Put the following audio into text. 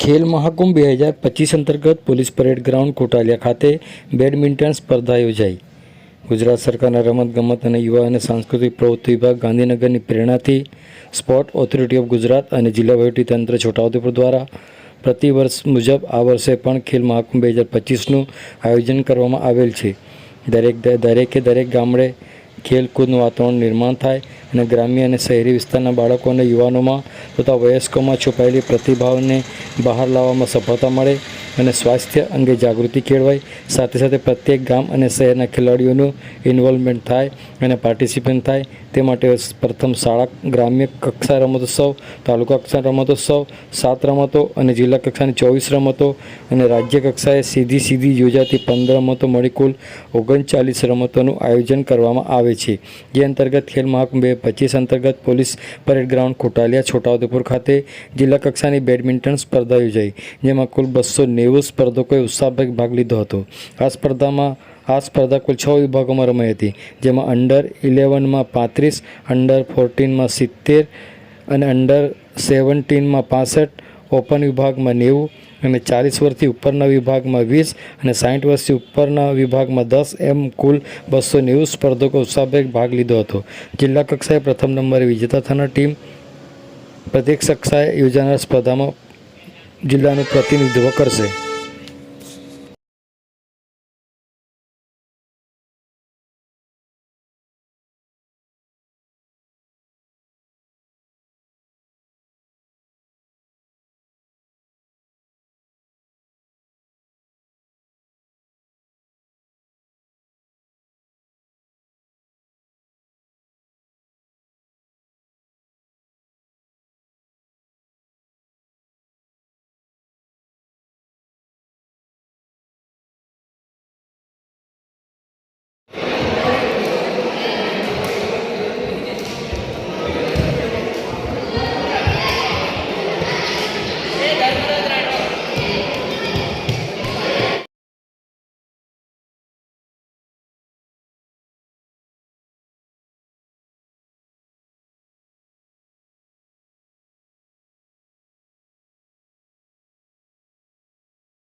ખેલ મહાકુંભ બે હજાર પચીસ અંતર્ગત પોલીસ પરેડ ગ્રાઉન્ડ કોટાલિયા ખાતે બેડમિન્ટન સ્પર્ધા યોજાઈ. ગુજરાત સરકારના રમતગમત અને યુવા અને સાંસ્કૃતિક પ્રવૃત્તિ વિભાગ ગાંધીનગરની પ્રેરણાથી સ્પોર્ટ ઓથોરિટી ઓફ ગુજરાત અને જિલ્લા વહીવટીતંત્ર છોટાઉદેપુર દ્વારા પ્રતિવર્ષ મુજબ આ વર્ષે પણ ખેલ મહાકુંભ બે હજાર પચીસનું આયોજન કરવામાં આવેલ છે. દરેક દરેકે દરેક ગામડે ખેલકૂદનું વાતાવરણ નિર્માણ થાય અને ગ્રામ્ય અને શહેરી વિસ્તારના બાળકો અને યુવાનોમાં તથા વયસ્કોમાં છુપાયેલી પ્રતિભાઓને બહાર લાવવામાં સફળતા મળે અને સ્વાસ્થ્ય અંગે જાગૃતિ કેળવાય. સાથે સાથે પ્રત્યેક ગામ અને શહેરના ખેલાડીઓનું ઇન્વોલ્વમેન્ટ થાય અને પાર્ટિસિપેન્ટ થાય. તે માટે પ્રથમ શાળા, ગ્રામ્ય કક્ષા રમતોત્સવ, તાલુકા કક્ષા રમતોત્સવ, સાત રમતો અને જિલ્લા કક્ષાની ચોવીસ રમતો અને રાજ્ય કક્ષાએ સીધી સીધી યોજાતી પંદર રમતો મળી કુલ ઓગણચાલીસ રમતોનું આયોજન કરવામાં આવે છે. જે અંતર્ગત ખેલ મહાકુંભ બે પચીસ અંતર્ગત police parade ground Kotaliya Chhota Udepur ખાતે જિલ્લા કક્ષાની બેડમિન્ટન સ્પર્ધા યોજાઈ, જેમાં કુલ બસો નેવું સ્પર્ધકોએ ઉત્સાહભેર ભાગ લીધો હતો. આ સ્પર્ધામાં, આ સ્પર્ધા કુલ છ વિભાગોમાં રમાઈ હતી, જેમાં અંડર ઇલેવનમાં પાંત્રીસ અંડર ફોર્ટીનમાં સિત્તેર અને અંડર સેવન્ટીનમાં પાસઠ ઓપન વિભાગમાં નેવું અને ચાલીસ વર્ષથી ઉપરના વિભાગમાં વીસ અને સાઠ વર્ષથી ઉપરના વિભાગમાં દસ એમ કુલ બસો નેવું સ્પર્ધકો ઉત્સાહભેર ભાગ લીધો હતો. જિલ્લા કક્ષાએ પ્રથમ નંબરે વિજેતા થનાર ટીમ પ્રત્યેક કક્ષાએ યોજાનાર સ્પર્ધામાં જિલ્લાનું પ્રતિનિધિત્વ કરશે.